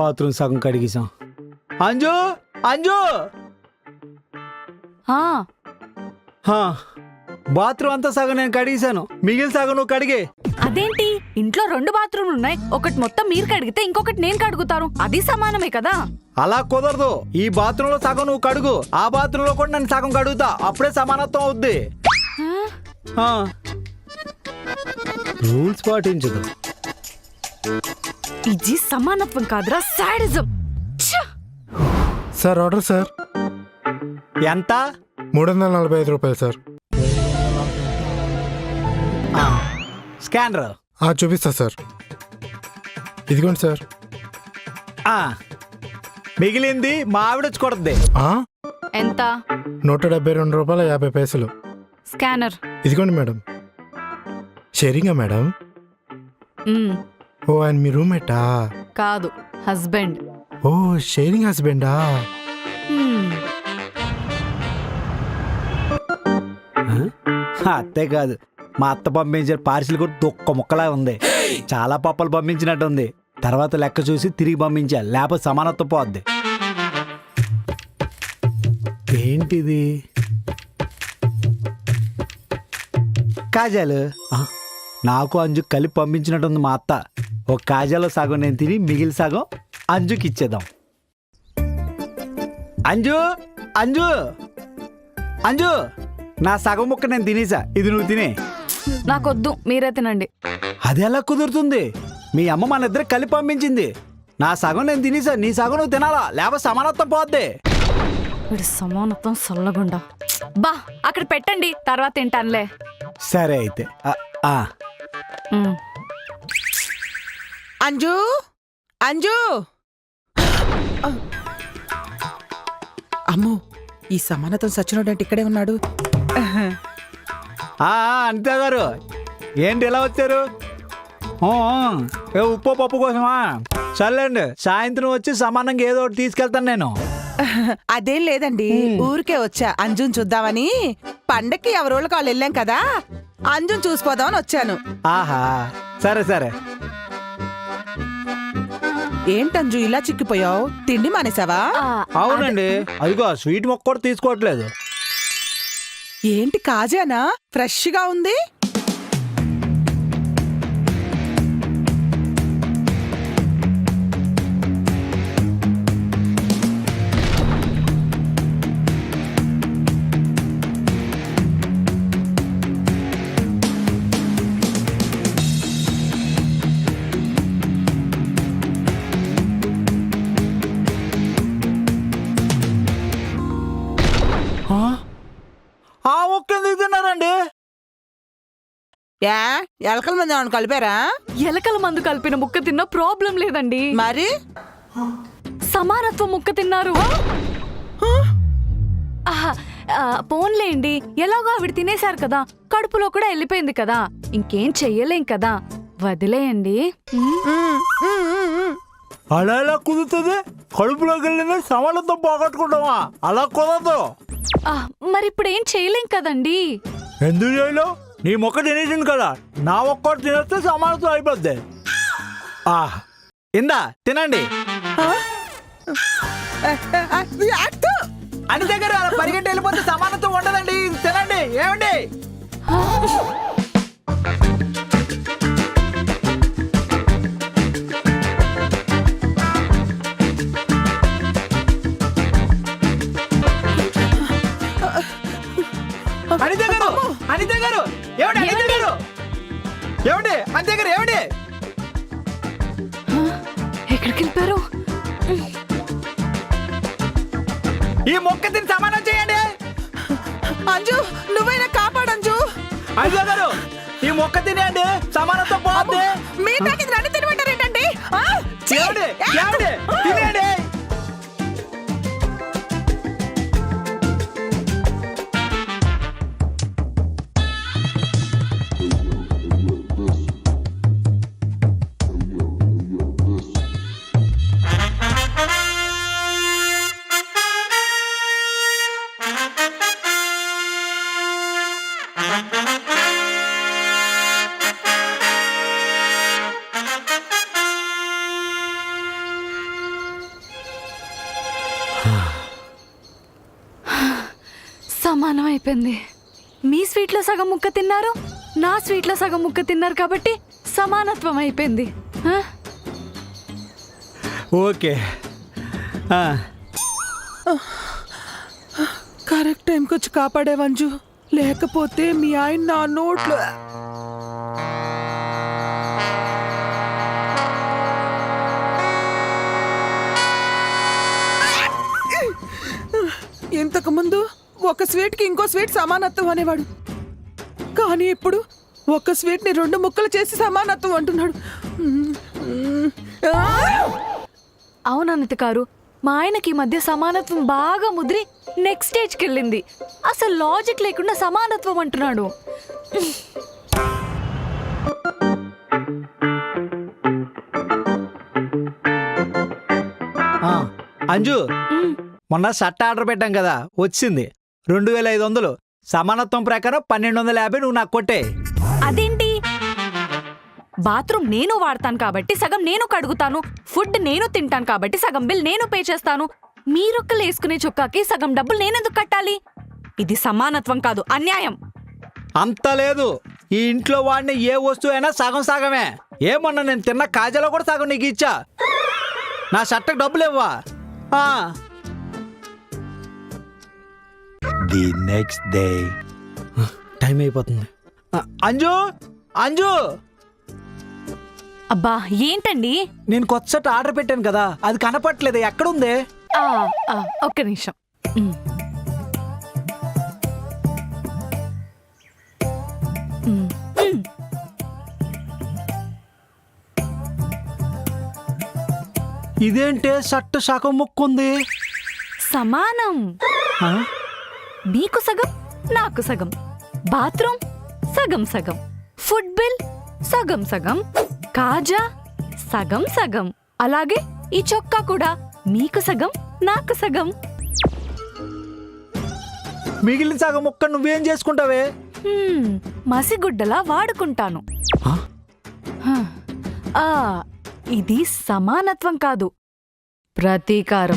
Bathroom సగం కడిగేసాం అంజు! అంజు! ఆ, హా, బాత్రూమ్ అంతా సగం నేను కడిగేశాను. మిగిలిన సగం నువ్వు కడిగే. అదేంటి? ఇంట్లో రెండు బాత్రూమ్లు ఉన్నాయి. ఒకటి మొత్తం మీరు కడిగితే ఇంకొకటి నేను కడుగుతాను. అది సమానమే కదా? అలా కుదరదు. ఈ బాత్రూమ్లో సగం నువ్వు కడుగు. ఆ బాత్రూమ్లో కూడా నేను సగం కడుగుతా. అప్పుడే సమానత్వం అవుద్ది. ఆ, రూల్స్ పాటించదు. ఇది సమానత్వం కాదురా సాడిజం సార్ ఆర్డర్ సార్. ఎంత? మూడు వందల నలభై ఐదు రూపాయలు సార్. స్కానర్. ఆ, చూపిస్తా సార్. ఇదిగోండి సార్. ఆ, మిగిలింది మా ఆవిడ వచ్చి కొడుద్ది. ఆ, ఎంత? నూట డెబ్బై రెండు రూపాయల యాభై పైసలు. స్కానర్. ఇదిగోండి మేడం. షేరింగా మేడం? ఓ ఆయన మీ రూమ్మేటా? కాదు హస్బెండ్. ఓ షేరింగ్ హస్బెండా? మ్, ఆ, అంతే కాదు. మా అత్త పంపించిన పార్సిల్ కూడా దొక్క ముక్కలా ఉంది. చాలా పప్పలు పంపించినట్టు ఉంది. తర్వాత లెక్క చూసి తిరిగి పంపించాలి లేకపోతే సమానత్వం పోద్ది. ఏంటిది? కాజాలు? నాకు అంజు కలిపి పంపించినట్టుంది మా అత్త. ఒక కాజాలో సగం నేను తిని మిగిలిన సగం అంజుకి ఇచ్చేద్దాం. అంజు అంజు అంజు నా సగం ముక్క నేను తినేసా. ఇది నువ్వు తినే. నాకొద్దు మీరే తినండి. అది ఎలా కుదురుతుంది? మీ అమ్మ మన ఇద్దరు కలిపి పంపించింది. నా సగం నేను తినేసా నీ సగం నువ్వు తినాలా? లేకపోతే సమానత్వం పోద్ది. వీడి సమానత్వం సల్లగుండా. బా అక్కడ పెట్టండి తర్వాత తింటానులే. సరే అయితే. ఆ, అంజు? అంజు? అమ్మో ఈ సమానతం సచ్చినోడంటే ఇక్కడే ఉన్నాడు. ఆ, ఆ, అనితా గారు. ఏంటి ఎలా వచ్చారు? ఓ, ఓ, ఏ ఉప్పు పప్పు కోసమా? సర్లేండి సాయంత్రం వచ్చి సమానంగా ఏదో ఒకటి తీసుకెళ్తాను నేను. అదేం లేదండి ఊరికే వచ్చా. అంజున్ చూద్దామని పండక్కి ఎవరోళ్ళకి వాళ్ళు వెళ్ళాం కదా అంజున్ చూసిపోదామని వచ్చాను. ఆహా సరే సరే. ఏంటంజు ఇలా చిక్కిపోయావు? తిండి మానేసావా? ఆ, అవునండి. అదిగో స్వీట్ మొక్క కూడా తీసుకోవట్లేదు. ఏంటి కాజానా? ఫ్రెష్గా ఉంది? ఎందుకు తిన్నారండి? యా ఎలకల మంది ఏమన్నా కలిపారా? ఎలకల మందు కలిపిన ముక్క తిన్నా ప్రాబ్లం లేదండి. మరి? సమానత్వం ముక్క తిన్నారు. ఆహా, ఆ, పోన్లేండి ఎలాగో ఆవిడ తినేశారు కదా. కడుపులో కూడా వెళ్ళిపోయింది కదా. ఇంకేం చెయ్యలేం కదా. వదిలేయండి. అలా ఎలా కుదురుతుంది? కడుపులోకి వెళ్ళింది సమానత్వం పోగొట్టుకుంటామా అలా కుదరదు. ఆ, మరి ఇప్పుడు ఏం చేయలేం కదండి. ఎందుకు చేయలో నీ మొక్క తినేసింది కదా. నా ఒక్కటి తినేస్తే సమానత్వం అయిపోద్ది. ఆ ఇందా తినండి. ఆ? ఆ, ఆ, యాక్టు! అని దగ్గర అలా పరిగెట్టి వెళ్ళిపోతే సమానత్వం ఉండదండి అనిత గారు అనిత గారు ఏమండి అనిత గారు? ఏమండి అనిత గారు ఏమండి? ఎక్కడికి వెళ్ళిపోయారు? ఈ మొక్క తిని సమానం చేయండి. అంజు నువ్వైనా కాపాడంజు అనిత గారు ఈ మొక్క తినేయండి సమానత్వం పోద్ది మీ దాకి నన్ను తినమంటారు ఏంటండి ఆ? సమానం అయిపోయింది. మీ స్వీట్లో సగం ముక్క తిన్నారు నా స్వీట్లో సగం ముక్క తిన్నారు కాబట్టి సమానత్వం అయిపోయింది. ఓకే. కరెక్ట్ టైంకి వచ్చి కాపాడే వంజు. లేకపోతే మీ ఆయన నా నోట్లో ఇంతకు ముందు ఒక స్వీట్కి ఇంకో స్వీట్ సమానత్వం అనేవాడు కానీ ఇప్పుడు ఒక స్వీట్ని రెండు ముక్కలు చేసి సమానత్వం అంటున్నాడు మ్మ్. అవును అనిత గారు మా ఆయనకి మధ్య సమానత్వం బాగా ముదిరి నెక్స్ట్ స్టేజ్కి వెళ్ళింది అసలు లాజిక్ లేకుండా సమానత్వం అంటున్నాడు. ఆ, అంజు మ్, మొన్న షర్ట్ ఆర్డర్ పెట్టాం కదా వచ్చింది. రెండు వేల ఐదు వందలు. సమానత్వం ప్రకారం పన్నెండు వందల యాభై నువ్వు నాకు కొట్టే. అదేంటి? బాత్రూమ్ నేను వాడతాను కాబట్టి సగం నేను కడుగుతాను ఫుడ్ నేను తింటాను కాబట్టి సగం బిల్ నేను పే చేస్తాను. మీరొక్కలు వేసుకునే చొక్కాకి సగం డబ్బులు నేనెందుకు కట్టాలి? ఇది సమానత్వం కాదు అన్యాయం. అంత లేదు. ఈ ఇంట్లో వాడిని ఏ వస్తువు అయినా సగం సగమే. ఏమన్నా నేను తిన్న కాజాలో కూడా సగం నీకు ఇచ్చా. నా షర్ట్కి డబ్బులు ఇవ్వా. ఆ. the next day. టైం అయిపోతుంది. ఆ, అంజు అంజు. అబ్బా ఏంటండి? నేను కొత్త షర్ట్ ఆర్డర్ పెట్టాను కదా అది కనపట్లేదు ఎక్కడుంది? ఆ, ఆ, ఒక్క నిమిషం. ఉమ్. ఉమ్, ఉమ్. ఇదేంటే షర్ట్ సగం ముక్కుంది? సమానం. ఆ? నీకు సగం నాకు సగం. బాత్రూమ్ సగం సగం. ఫుడ్ బిల్ సగం సగం. కాజా సగం సగం. అలాగే ఈ చొక్కా కూడా. మీకు సగం నాకు సగం. మిగిలిన సగం ముక్క నువ్వేం చేసుకుంటావే? హ్మ్, మసిగుడ్డలా వాడుకుంటాను? హ, ఆ, ఇది సమానత్వం కాదు. ప్రతీకారం.